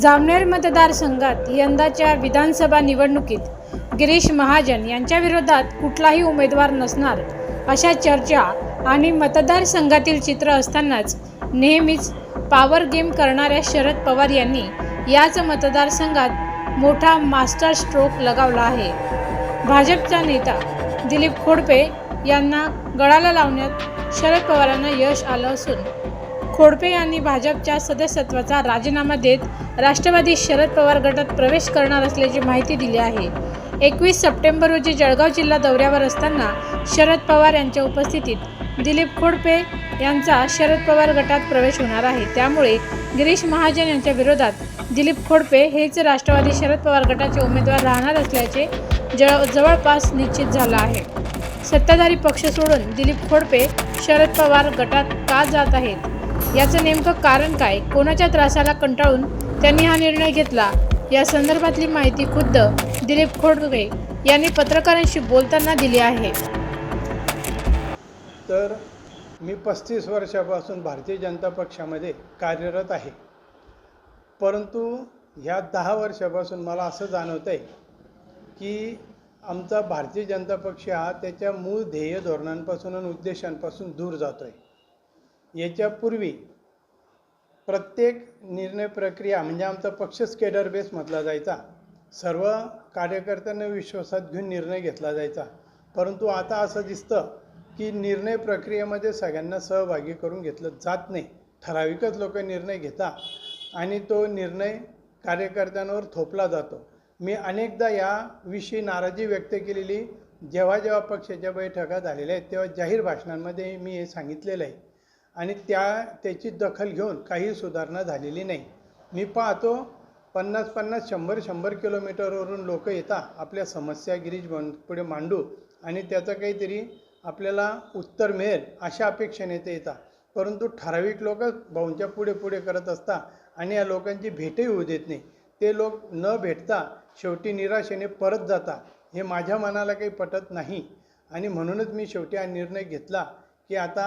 जामनेर मतदारसंघात यंदाच्या विधानसभा निवडणुकीत गिरीश महाजन यांच्या विरोधात कुठलाही उमेदवार नसणार अशा चर्चा आणि मतदारसंघातील चित्र असतानाच नेहमीच पॉवर गेम करणाऱ्या शरद पवार यांनी याच मतदारसंघात मोठा मास्टर स्ट्रोक लगावला आहे. भाजपचा नेता दिलीप खोडपे यांना गळाला लावण्यात शरद पवारांना यश आलं असून खोडपे यांनी भाजपच्या सदस्यत्वाचा राजीनामा देत राष्ट्रवादी शरद पवार गटात प्रवेश करणार असल्याची माहिती दिली आहे. एकवीस सप्टेंबर रोजी जळगाव जिल्हा दौऱ्यावर असताना शरद पवार यांच्या उपस्थितीत दिलीप खोडपे यांचा शरद पवार गटात प्रवेश होणार आहे. त्यामुळे गिरीश महाजन यांच्या विरोधात दिलीप खोडपे हेच राष्ट्रवादी शरद पवार गटाचे उमेदवार राहणार असल्याचे जळ जवळपास निश्चित झालं आहे. सत्ताधारी पक्ष सोडून दिलीप खोडपे शरद पवार गटात का जात आहेत? याचं नेमकं कारण काय? कोणाच्या त्रासाला कंटाळून त्यांनी हा निर्णय घेतला? या संदर्भातली माहिती खुद्द दिलीप खोडवे यांनी पत्रकारांशी बोलताना दिली आहे. तर मी पस्तीस वर्षापासून भारतीय जनता पक्षामध्ये कार्यरत आहे. परंतु ह्या दहा वर्षापासून मला असं जाणवतं आहे की आमचा भारतीय जनता पक्ष हा त्याच्या मूळ ध्येय धोरणांपासून आणि उद्देशांपासून दूर जातो आहे याच्यापूर्वी प्रत्येक निर्णय प्रक्रिया म्हणजे आमचा पक्षच केडर बेस म्हटला जायचा. सर्व कार्यकर्त्यांना विश्वासात घेऊन निर्णय घेतला जायचा. परंतु आता असं दिसतं की निर्णय प्रक्रियेमध्ये सगळ्यांना सहभागी करून घेतलं जात नाही. ठराविकच लोक निर्णय घेतात आणि तो निर्णय कार्यकर्त्यांवर थोपला जातो. मी अनेकदा याविषयी नाराजी व्यक्त केलेली जेव्हा जेव्हा पक्षाच्या बैठका झालेल्या आहेत तेव्हा जाहीर भाषणांमध्ये मी हे सांगितलेलं आहे. आणि त्या त्याची दखल घेऊन काही सुधारणा झालेली नाही. मी पाहतो पन्नास पन्नास शंभर शंभर किलोमीटरवरून लोक येतात आपल्या समस्या गिरीज पुढे मांडू आणि त्याचं काहीतरी आपल्याला उत्तर मिळेल अशा अपेक्षेने ते येतात. परंतु ठराविक लोक भाऊंच्या पुढे पुढे करत असतात आणि या लोकांची भेटही होऊ देत नाही. ते लोक न भेटता शेवटी निराशेने परत जातात. हे माझ्या मनाला काही पटत नाही आणि म्हणूनच मी शेवटी हा निर्णय घेतला की आता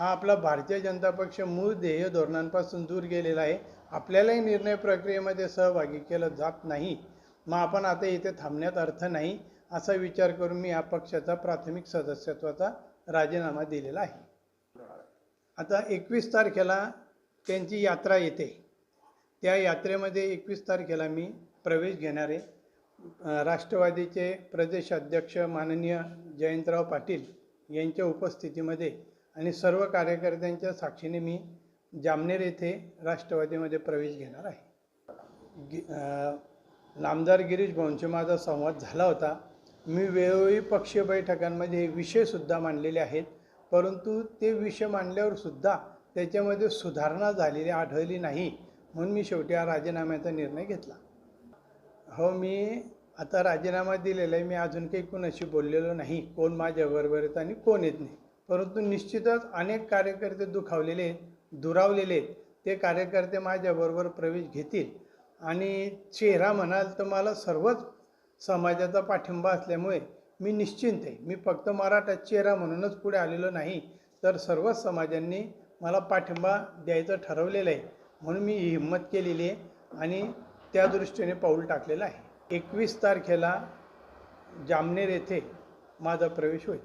हा आपला भारतीय जनता पक्ष मूळ ध्येय धोरणांपासून दूर गेलेला आहे. आपल्यालाही निर्णय प्रक्रियेमध्ये सहभागी केलं जात नाही. मग आपण आता इथे थांबण्यात अर्थ नाही असा विचार करून मी या पक्षाचा प्राथमिक सदस्यत्वाचा राजीनामा दिलेला आहे. आता एकवीस तारखेला त्यांची यात्रा येते. त्या यात्रेमध्ये एकवीस तारखेला मी प्रवेश घेणारे राष्ट्रवादीचे प्रदेश अध्यक्ष माननीय जयंतराव पाटील यांच्या उपस्थितीमध्ये आणि सर्व कार्यकर्त्यांच्या साक्षीने मी जामनेर येथे राष्ट्रवादीमध्ये प्रवेश घेणार आहे. गि नामदार गिरीश भाऊंशी माझा संवाद झाला होता. मी वेळोवेळी पक्षीय बैठकांमध्ये विषयसुद्धा मांडलेले आहेत. परंतु ते विषय मांडल्यावरसुद्धा त्याच्यामध्ये सुधारणा झालेली आढळली नाही म्हणून मी शेवटी हा राजीनाम्याचा निर्णय घेतला. हो मी आता राजीनामा दिलेला आहे. मी अजून काही कुणाशी बोललेलो नाही. कोण माझ्याबरोबर येतं आणि कोण येत नाही. परंतु निश्चितच अनेक कार्यकर्ते दुखावलेले दुरावलेले ते कार्यकर्ते माझ्याबरोबर प्रवेश घेतील. आणि चेहरा म्हणाल तर मला सर्वच समाजाचा पाठिंबा असल्यामुळे मी निश्चिंत आहे. मी फक्त मराठा चेहरा म्हणूनच पुढे आलेलो नाही तर सर्वच समाजांनी मला पाठिंबा द्यायचं ठरवलेलं आहे म्हणून मी ही हिंमत केलेली आहे आणि त्या दृष्टीने पाऊल टाकलेलं आहे. एकवीस तारखेला जामनेर येथे माझा प्रवेश होईल.